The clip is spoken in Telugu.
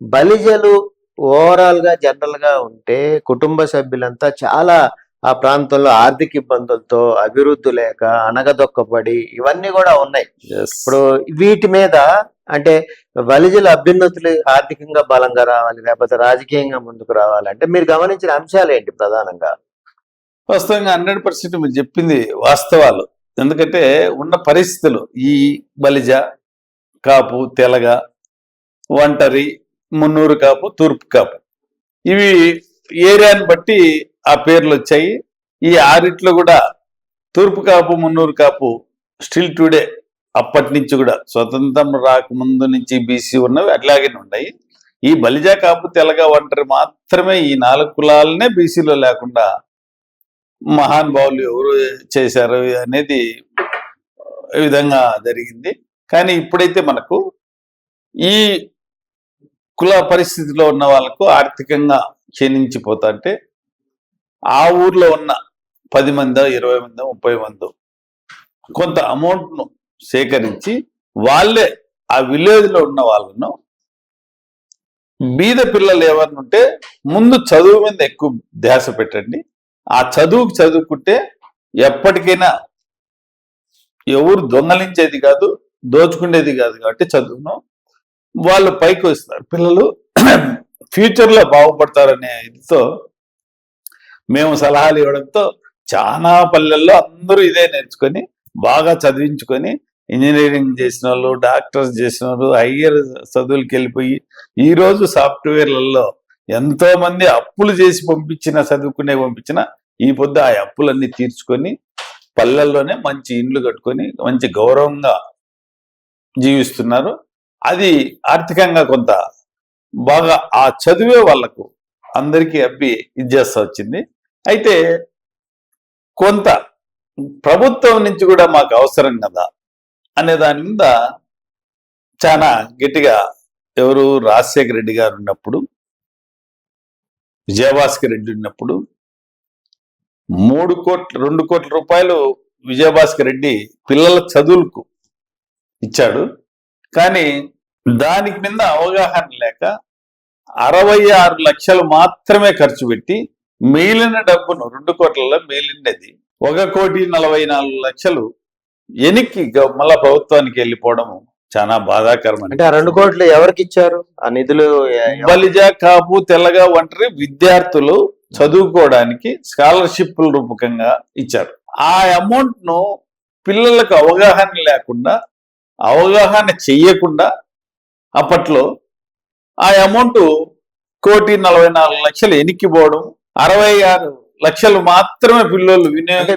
బలిజలు ఓవరాల్గా జనరల్గా ఉంటే కుటుంబ సభ్యులంతా చాలా ఆ ప్రాంతంలో ఆర్థిక ఇబ్బందులతో అభివృద్ధి లేక అనగదొక్కబడి ఇవన్నీ కూడా ఉన్నాయి. ఇప్పుడు వీటి మీద అంటే బలిజల అభ్యున్నతులు ఆర్థికంగా బలంగా రావాలి లేకపోతే రాజకీయంగా ముందుకు రావాలి అంటే మీరు గమనించిన అంశాలు ఏంటి ప్రధానంగా? వాస్తవంగా హండ్రెడ్ పర్సెంట్ మీరు చెప్పింది వాస్తవాలు. ఎందుకంటే ఉన్న పరిస్థితులు ఈ బలిజ కాపు తెలగ ఒంటరి మున్నూరు కాపు తూర్పు కాపు. ఇవి ఏరియాని బట్టి ఆ పేర్లు వచ్చాయి. ఈ ఆరిట్లో కూడా తూర్పు కాపు మున్నూరు కాపు స్టిల్ టుడే అప్పటి నుంచి కూడా స్వతంత్రం రాకముందు నుంచి బీసీ ఉన్నవి అట్లాగే ఉన్నాయి. ఈ బలిజా కాపు తెలగ ఒంటరి మాత్రమే ఈ నాలుగు కులాలనే బీసీలో లేకుండా మహానుభావులు ఎవరు చేశారు అనేది ఈ విధంగా జరిగింది. కానీ ఇప్పుడైతే మనకు ఈ కుల పరిస్థితిలో ఉన్న వాళ్ళకు ఆర్థికంగా క్షీణించిపోతా అంటే ఆ ఊర్లో ఉన్న పది మందో ఇరవై మందో ముప్పై మందో కొంత అమౌంట్ను సేకరించి వాళ్ళే ఆ విలేజ్లో ఉన్న వాళ్ళను బీద పిల్లలు ఎవరిని ఉంటే ముందు చదువు మీద ఎక్కువ ధ్యాస పెట్టండి. ఆ చదువుకు చదువుకుంటే ఎప్పటికైనా ఎవరు దొంగలించేది కాదు దోచుకునేది కాదు కాబట్టి చదువును వాళ్ళు పైకి వస్తారు పిల్లలు ఫ్యూచర్లో బాగుపడతారనే ఇదితో మేము సలహాలు ఇవ్వడంతో చాలా పల్లెల్లో అందరూ ఇదే నేర్చుకొని బాగా చదివించుకొని ఇంజనీరింగ్ చేసిన వాళ్ళు డాక్టర్స్ చేసిన వాళ్ళు హయ్యర్ చదువులకి వెళ్ళిపోయి ఈరోజు సాఫ్ట్వేర్లలో ఎంతో మంది అప్పులు చేసి పంపించిన చదువుకునే పంపించిన ఈ పొద్దు ఆ అప్పులన్నీ తీర్చుకొని పల్లెల్లోనే మంచి ఇండ్లు కట్టుకొని మంచి గౌరవంగా జీవిస్తున్నారు. అది ఆర్థికంగా కొంత బాగా ఆ చదివే వాళ్ళకు అందరికీ అబ్బి ఇచ్చేస్తా వచ్చింది. అయితే కొంత ప్రభుత్వం నుంచి కూడా మాకు అవసరం కదా అనే దాని మీద చాలా గట్టిగా ఎవరు రాజశేఖర రెడ్డి గారు ఉన్నప్పుడు విజయభాస్కర్ రెడ్డి ఉన్నప్పుడు మూడు కోట్ల రెండు కోట్ల రూపాయలు విజయభాస్కర్ రెడ్డి పిల్లల చదువులకు ఇచ్చాడు. కానీ దానికి మీద అవగాహన లేక అరవై ఆరు లక్షలు మాత్రమే ఖర్చు పెట్టి మిగిలిన డబ్బును రెండు కోట్లలో మిగిలినది ఒక కోటి నలభై నాలుగు లక్షలు ఎనికి మళ్ళా ప్రభుత్వానికి వెళ్ళిపోవడం చాలా బాధాకరం అంటే ఆ రెండు కోట్లు ఎవరికి ఇచ్చారు? ఆ నిధులు బలిజ కాపు తెల్లగా ఒంటరి విద్యార్థులు చదువుకోవడానికి స్కాలర్షిప్ల రూపకంగా ఇచ్చారు. ఆ అమౌంట్ను పిల్లలకు అవగాహన లేకుండా అవగాహన చెయ్యకుండా అప్పట్లో ఆ అమౌంట్ కోటి నలభై నాలుగు లక్షలు ఎనిక్కిపోవడం అరవై ఆరు లక్షలు మాత్రమే పిల్లలు అంటే